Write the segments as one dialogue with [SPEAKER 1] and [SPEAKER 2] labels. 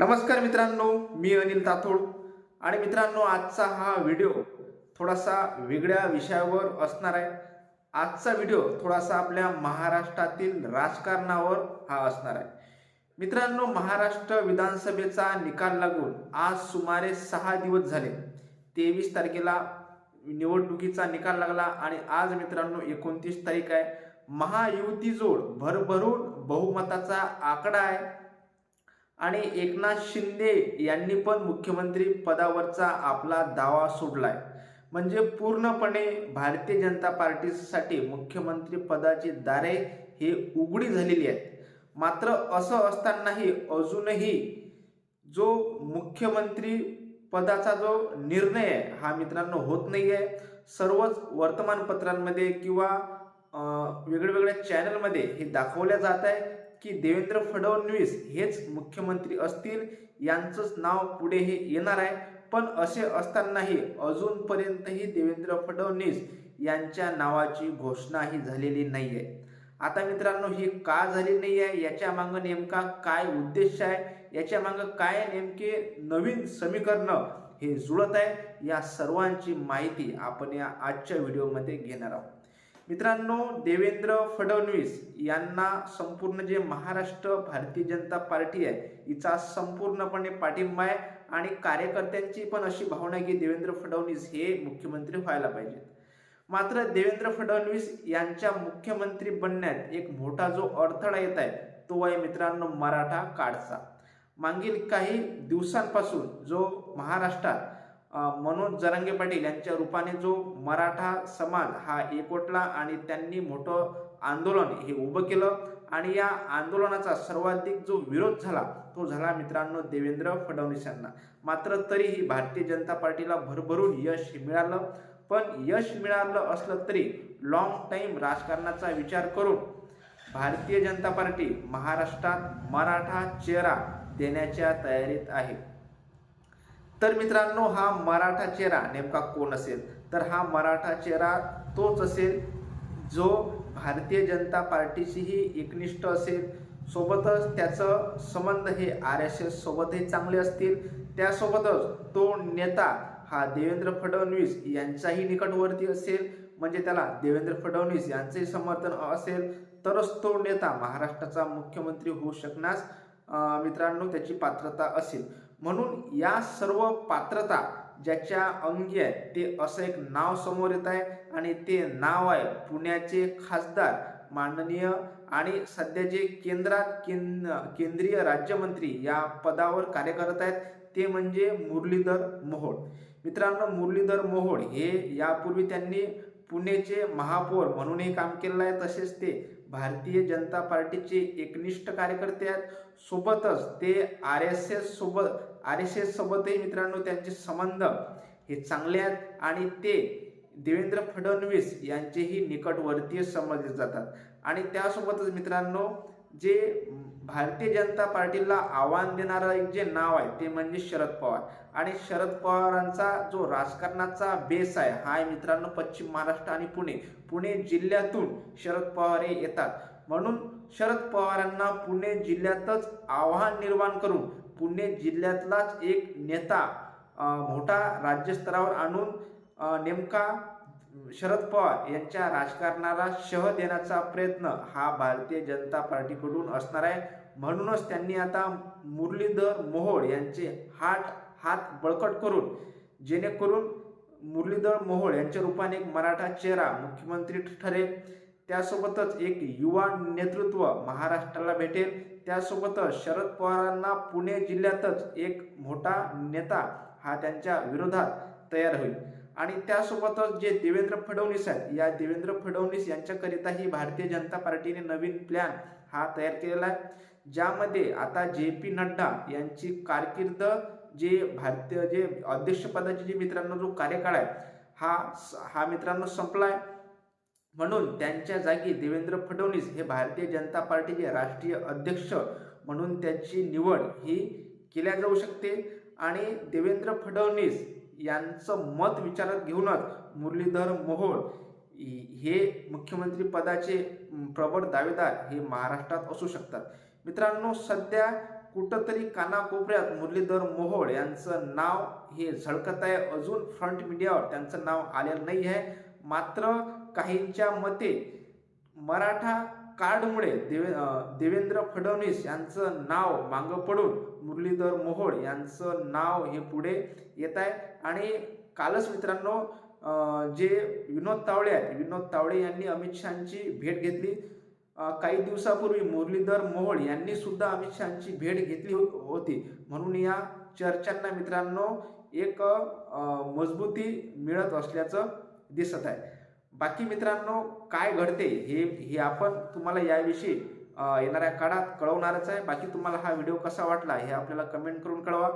[SPEAKER 1] नमस्कार मित्रांनो मी अनिल तातोड. आणि मित्रांनो आजचा हा व्हिडिओ थोडासा वेगळ्या विषयावर असणार आहे. आजचा व्हिडिओ थोडासा आपल्या महाराष्ट्रातील राजकारणावर हा असणार आहे. मित्रांनो महाराष्ट्र विधानसभेचा निकाल लागून आज सुमारे सहा दिवस झाले. तेवीस तारखेला निवडणुकीचा निकाल लागला आणि आज मित्रांनो एकोणतीस तारीख आहे. महायुती जोड भरभरून बहुमताचा आकडा आहे. आणि एकनाथ शिंदे यांनी पण मुख्यमंत्री पदावरचा आपला दावा सोडलाय. म्हणजे पूर्णपणे भारतीय जनता पार्टीसाठी मुख्यमंत्री पदाची दारे हे उघडी झालेली आहेत. मात्र असं असतानाही अजूनही जो मुख्यमंत्री पदाचा जो निर्णय आहे हा मित्रांनो होत नाही आहे सर्वच वर्तमानपत्रांमध्ये किंवा अं, वेगळ्या चॅनलमध्ये हे दाखवल्या जात आहे. की देवेंद्र फडणवीस हेच मुख्यमंत्री असतील यांचंच नाव पुढे हे येणार आहे. पण असे असतानाही अजूनपर्यंतही देवेंद्र फडणवीस यांच्या नावाची घोषणाही झालेली नाही आहे आता मित्रांनो ही का झाली नाही आहे याच्या मागं नेमका काय उद्देश आहे? याच्या मागं काय नेमके नवीन समीकरण हे जुळत आहे? या सर्वांची माहिती आपण या आजच्या व्हिडिओमध्ये घेणार आहोत. मित्रांनो देवेंद्र फडणवीस यांना संपूर्ण जे महाराष्ट्र भारतीय जनता पार्टी आहे हिचा संपूर्णपणे पाठिंबा आहे आणि कार्यकर्त्यांची पण अशी भावना आहे की देवेंद्र फडणवीस हे मुख्यमंत्री व्हायला पाहिजेत. मात्र देवेंद्र फडणवीस यांच्या मुख्यमंत्री बनण्यात एक मोठा जो अडथळा येत आहे तो आहे मित्रांनो मराठा काढचा मागील काही दिवसांपासून जो महाराष्ट्रात मनोज जरांगे पाटील यांच्या रूपाने जो मराठा समाज हा एकवटला आणि त्यांनी मोठं आंदोलन हे उभं केलं आणि या आंदोलनाचा सर्वाधिक जो विरोध झाला तो झाला मित्रांनो देवेंद्र फडणवीस यांना. मात्र तरीही भारतीय जनता पार्टीला भरभरून यश मिळालं. पण यश मिळालं असलं तरी लॉंग टाईम राजकारणाचा विचार करून भारतीय जनता पार्टी महाराष्ट्रात मराठा चेहरा देण्याच्या तयारीत आहे. तर मित्रांनो हा मराठा चेहरा नेमका कोण असेल? तर हा मराठा चेहरा तोच असेल जो भारतीय जनता पार्टीशीही एकनिष्ठ असेल. सोबतच त्याचं संबंध हे आर एस एस सोबतही चांगले असतील. त्यासोबतच तो नेता हा देवेंद्र फडणवीस यांचाही निकटवर्ती असेल. म्हणजे त्याला देवेंद्र फडणवीस यांचंही समर्थन असेल. तरच तो नेता महाराष्ट्राचा मुख्यमंत्री होऊ शकण्यास मित्रांनो त्याची पात्रता असेल. म्हणून या सर्व पात्रता ज्याच्या अंगी आहे ते असं एक नाव समोर येत आहे आणि ते नाव आहे पुण्याचे खासदार माननीय आणि सध्या जे केंद्रात केंद केंद्रीय राज्यमंत्री या पदावर कार्य करत आहेत ते म्हणजे मुरलीधर मोहोळ. मित्रांनो मुरलीधर मोहोळ हे यापूर्वी त्यांनी पुणेचे महापौर म्हणूनही काम केलेलं आहे. तसेच ते भारतीय जनता पार्टीचे एकनिष्ठ कार्यकर्ते आहेत. सोबतच ते आर एस एस सोबत आर एस एस सोबतही मित्रांनो त्यांचे संबंध हे चांगले आहेत. आणि ते देवेंद्र फडणवीस यांचेही निकटवर्तीय समजले जातात. आणि त्यासोबतच मित्रांनो जे भारतीय जनता पार्टीला आव्हान देणारं एक जे नाव आहे ते म्हणजे शरद पवार. आणि शरद पवारांचा जो राजकारणाचा बेस आहे हा आहे मित्रांनो पश्चिम महाराष्ट्र आणि पुणे. पुणे जिल्ह्यातून शरद पवार हे येतात. म्हणून शरद पवारांना पुणे जिल्ह्यातच आव्हान निर्माण करून पुणे जिल्ह्यातलाच एक नेता मोठा राज्यस्तरावर आणून नेमका शरद पवार यांच्या राजकारणाला शह देण्याचा प्रयत्न हा भारतीय जनता पार्टीकडून असणार आहे. म्हणूनच त्यांनी आता मुरलीधर मोहोळ यांचे हात हात बळकट करून जेणेकरून मुरलीधर मोहोळ यांच्या रूपाने एक मराठा चेहरा मुख्यमंत्री ठरेल. त्यासोबतच एक युवा नेतृत्व महाराष्ट्राला भेटेल. त्यासोबतच शरद पवारांना पुणे जिल्ह्यातच एक मोठा नेता हा त्यांच्या विरोधात तयार होईल. आणि त्यासोबतच जे देवेंद्र फडणवीस आहेत या देवेंद्र फडणवीस यांच्याकरिताही भारतीय जनता पार्टीने नवीन प्लॅन हा तयार केलेला आहे. ज्यामध्ये आता जे पी नड्डा यांची कारकीर्द जे भारतीय जे अध्यक्षपदाचे जे मित्रांनो जो कार्यकाळ आहे हा हा मित्रांनो संपला आहे. म्हणून त्यांच्या जागी देवेंद्र फडणवीस हे भारतीय जनता पार्टीचे राष्ट्रीय अध्यक्ष म्हणून त्यांची निवड ही केल्या जाऊ शकते. आणि देवेंद्र फडणवीस यांचं मत विचारात घेऊनच मुरलीधर मोहोळ हे मुख्यमंत्री पदाचे प्रबळ दावेदार हे महाराष्ट्रात असू शकतात. मित्रांनो सध्या कुठंतरी कानाकोपऱ्यात मुरलीधर मोहोळ यांचं नाव हे झळकत आहे. अजून फ्रंट मीडियावर त्यांचं नाव आलेलं नाही आहे मात्र काहींच्या मते मराठा कार्डमुळे देवे देवेंद्र फडणवीस यांचं नाव मागं पडून मुरलीधर मोहोळ यांचं नाव हे पुढे येत आहे. आणि कालच मित्रांनो जे विनोद तावडे आहेत विनोद तावडे यांनी अमित शहाची भेट घेतली. काही दिवसापूर्वी मुरलीधर मोहोळ यांनी सुद्धा अमित शहाची भेट घेतली हो, होती. म्हणून या चर्चांना मित्रांनो एक मजबूती मिळत असल्याचं दिसत आहे. बाकी मित्रांनो काय घडते हे हे आपण तुम्हाला याविषयी येणाऱ्या काळात कळवणारच आहे. बाकी तुम्हाला हा व्हिडिओ कसा वाटला हे आपल्याला कमेंट करून कळवा.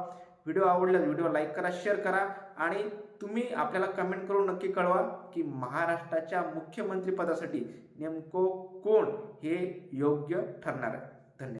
[SPEAKER 1] व्हिडिओ आवडल्यास व्हिडिओ लाईक करा शेअर करा आणि तुम्ही आपल्याला कमेंट करून नक्की कळवा की महाराष्ट्राच्या मुख्यमंत्रीपदासाठी नेमकं कोण हे योग्य ठरणार आहे.